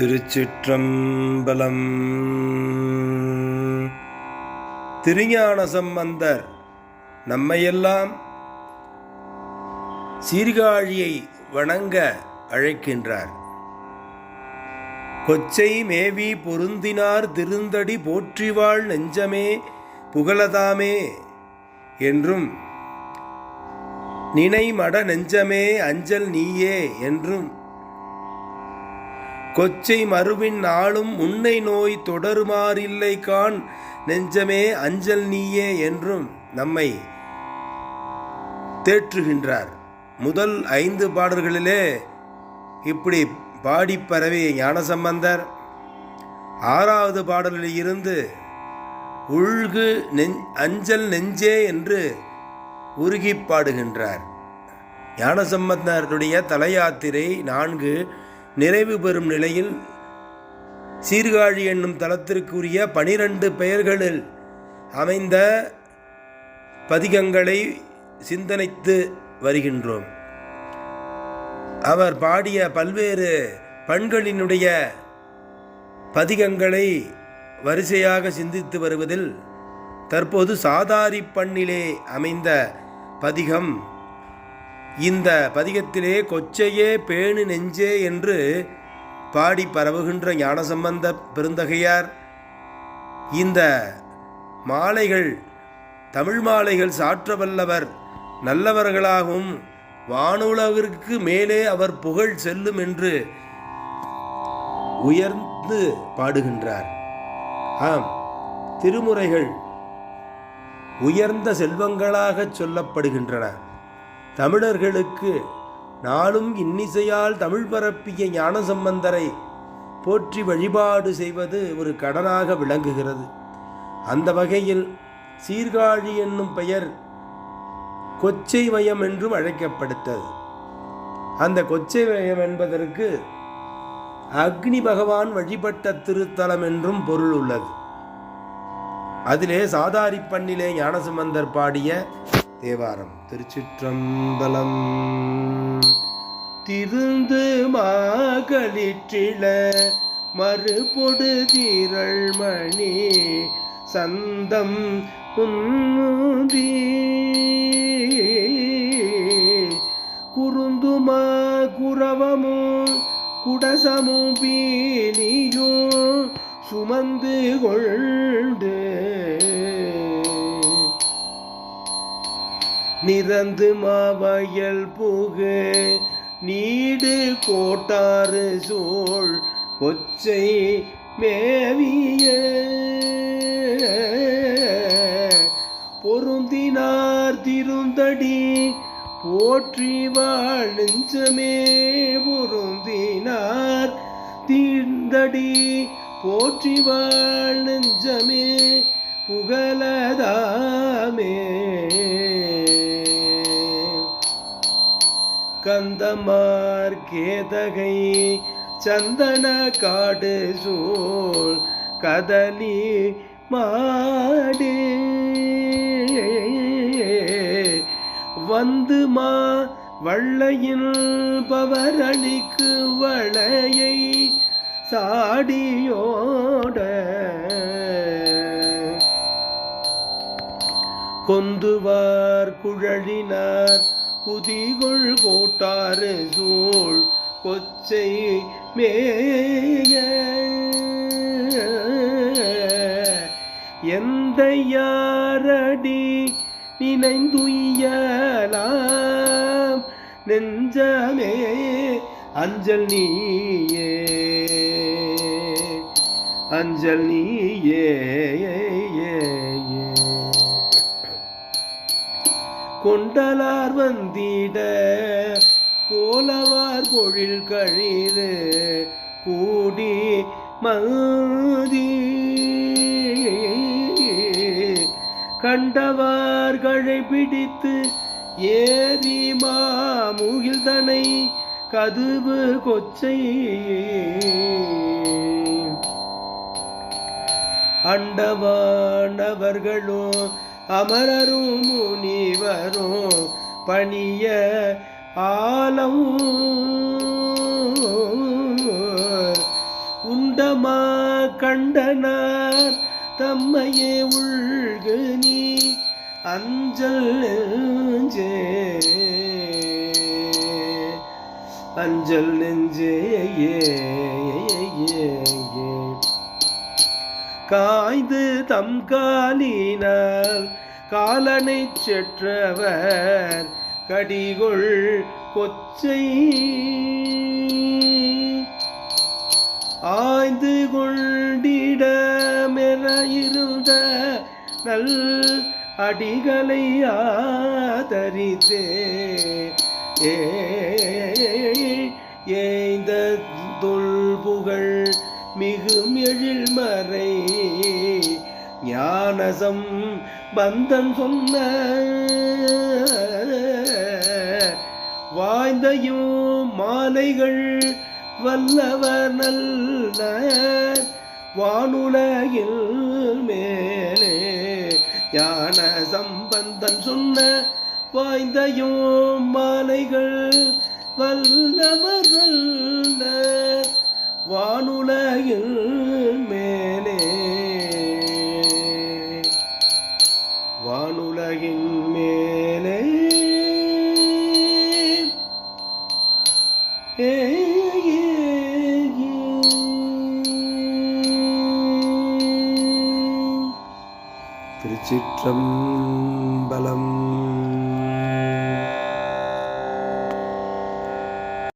திருச்சிற்றம்பலம். திருஞான சம்பந்தர் நம்மையெல்லாம் சீர்காழியை வணங்க அழைக்கின்றார். கொச்சை மேவி பொருந்தினார் திருந்தடி போற்றிவாள் நெஞ்சமே புகழதாமே என்றும் நினைமட நெஞ்சமே அஞ்சல் நீயே என்றும் கொச்சை மறுவின் நாளும் உன்னை நோய் தொடருமாறில்லை கான் நெஞ்சமே அஞ்சல் நீயே என்றும் நம்மை தேற்றுகின்றார். முதல் ஐந்து பாடல்களிலே இப்படி பாடி பரவிய ஞானசம்பந்தர். ஆறாவது பாடலில் இருந்து உள்கு நெஞ் அஞ்சல் நெஞ்சே என்று உருகி பாடுகின்றார். ஞானசம்பந்தருடைய தலையாத்திரை நான்கு நிறைவு பெறும் நிலையில் சீர்காழி என்னும் தலத்திற்குரிய பனிரெண்டு பெயர்களில் அமைந்த பதிகங்களை சிந்தனைத்து வருகின்றோம். அவர் பாடிய பல்வேறு பண்களினுடைய பதிகங்களை வரிசையாக சிந்தித்து வருவதில் தற்போது சாதாரி பண்ணிலே அமைந்த பதிகம் இந்த பதிகத்திலே கொச்சையே பேணு நெஞ்சே என்று பாடி பரவுகின்ற ஞானசம்பந்த பெருந்தகையார் இந்த மாலைகள் தமிழ் மாலைகள் சாற்ற வல்லவர் நல்லவர்களாகவும் வானுலகிற்கு மேலே அவர் புகழ் செல்லும் என்று உயர்ந்து பாடுகின்றார். ஆம் திருமுறைகள் உயர்ந்த செல்வங்களாகச் சொல்லப்படுகின்றன. தமிழர்களுக்கு நாளும் இன்னிசையால் தமிழ் பரப்பிய ஞானசம்பந்தரை போற்றி வழிபாடு செய்வது ஒரு கடனாக விளங்குகிறது. அந்த வகையில் சீர்காழி என்னும் பெயர் கொச்சை மயம் என்றும் அழைக்கப்படுத்தது அந்த கொச்சை மயம் என்பதற்கு அக்னி பகவான் வழிபட்ட திருத்தலம் என்றும் பொருள் உள்ளது. அதிலே சாதாரிப்பண்ணிலே ஞானசம்பந்தர் பாடிய தேவாரம். திருச்சிற்றம்பலம். திருந்து மாகளிற்றில மறுபொடு தீரள் மணி சந்தம் உன்முதி குறுந்துமா குரவமும் குடசமும் பீலியோ சுமந்து கொண்டு நிறந்து மாவயல் புகு. நீடு கோட்டாறு சோழ் கொச்சை மேவிய. பொருந்தினார் திருந்தடி போற்றி வாழ் நெஞ்சமே. பொருந்தினார் தீர்ந்தடி போற்றி வாழ் நெஞ்சமே. புகழதாமே. கந்தமார் கேதகை சந்தன காடு சூழ் கதலி மாடு. வந்து மா வள்ளையின் பவரணிக்கு வளையை சாடியோட. கொந்துவார் குழலினார் குதிகொள் கோட்டாறு சூழ் கொச்சை மேய. எந்த யாரடி நினைந்துயலாம் நெஞ்சமே அஞ்சல் நீயே. அஞ்சல் நீயே. கொண்டலார் வந்திட கோலவார் பொழில் கழிது கூடி மதி. கண்டவார்களை பிடித்து ஏதி மாமுகில் தனை கதுவு கொச்சை. அண்டவானவர்களோ அமரரும் முனிவரும் பணிய ஆலம். அண்டமா கண்டனார் தம்மையே உள்கு நீ அஞ்சல் நெஞ்சே. அஞ்சல் நெஞ்சேயே காய்ந்து தம் காலினால் காலனை செற்றவர் கடிகொள் கொச்சை ஆய்ந்து கொண்டிடமென இருந்த நல் அடிகளை ஆதரித்தே ஏந்த ஏய்ந்த தொல்புகழ் மிகும் எழில்மறை ஞானசம் பந்தன் சொன்ன வாய்ந்தையும் மாலைகள் வல்லவர் நல்ல வானுலகில் மேலே ஞான சம்பந்தன் சொன்ன வாய்ந்தையும் மாலைகள் வல்லவர் நல்ல வானுலகில் மேலே. வானுலகின் மேலே. ஏ, ஏ, திருச்சிற்றம்பலம்.